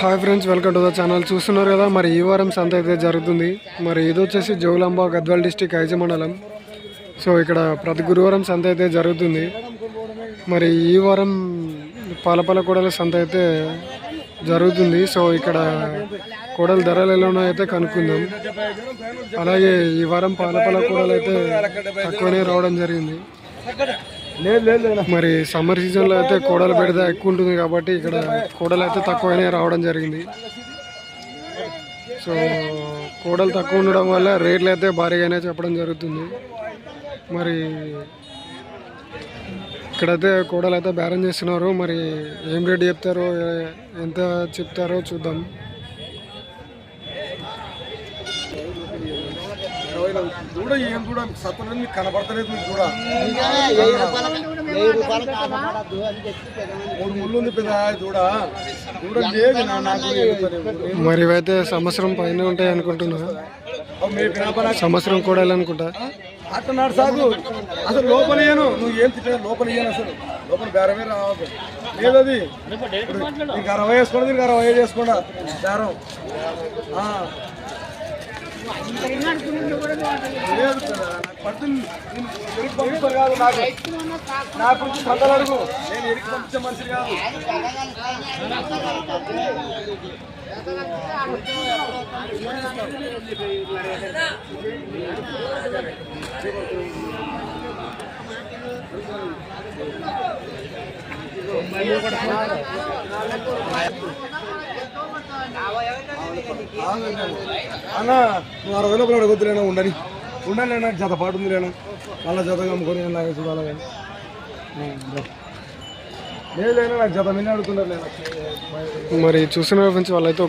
Hi friends welcome to the channel చూస్తున్నారు కదా మరి ఈ వారం సంత అయితే జరుగుతుంది. మరి ఇది వచ్చేసి జోగులాంబ గద్వాల్ డిస్టిక్ ఐజ మండలం. సో ఇక్కడ ప్రతి గురువారం సంత అయితే జరుగుతుంది. మరి ఈ వారం పాలపాల కూడల సంత అయితే జరుగుతుంది. సో ఇక్కడ కూడల ధరలు ఎలా ఉన్నాయో అయితే కనుక్కుందాం. అలాగే ఈ వారం పాలపాల కూడలు అయితే తక్కువనే రావడం జరిగింది. మరి సమ్మర్ సీజన్లో అయితే కోడలు పెడితే ఎక్కువ ఉంటుంది కాబట్టి ఇక్కడ కోడలు అయితే తక్కువనే రావడం జరిగింది. సో కోడలు తక్కువ ఉండడం వల్ల రేట్లు అయితే భారీగానే చెప్పడం జరుగుతుంది. మరి ఇక్కడైతే కోడలు అయితే బేరం చేస్తున్నారు. మరి ఏం రేట్ చెప్తారో ఎంత చెప్తారో చూద్దాం. చూడ ఏం చూడ సత్తులు మీకు కనపడతలేదు మీకు కూడా మూడు ముళ్ళు ఉంది పెద్ద చూడ? చూడ లేదు నాకు. మరి ఇవైతే సంవత్సరం పైన ఉంటాయి అనుకుంటున్నా సంవత్సరం కోడలు అనుకుంటా అట్లా నాడు సాగు. అసలు లోపల ఇయ్యను నువ్వు ఏం తిట్టా లోపల ఇయ్యను అసలు? లోపల బేరమే రావద్దు. లేదు అది. నీకు అరవై వేసుకోండి నీకు అరవై ఐదు వేసుకోండి. బేరం. నా గురించి అడుగు. నేను ఎరికి పంపించే మనిషి కాదు. అన్న నువ్వు అరవై లోపల అడగొద్దులేనా ఉండని ఉండాలి లేనా జత పాటు ఉంది లేనా మళ్ళీ జత అమ్ముకొని నాకు చూడాలి కానీ. లేదు నాకు జత మీద అడుగుతున్నారు మరి చూస్తున్న ఫ్రెండ్స్ వాళ్ళైతే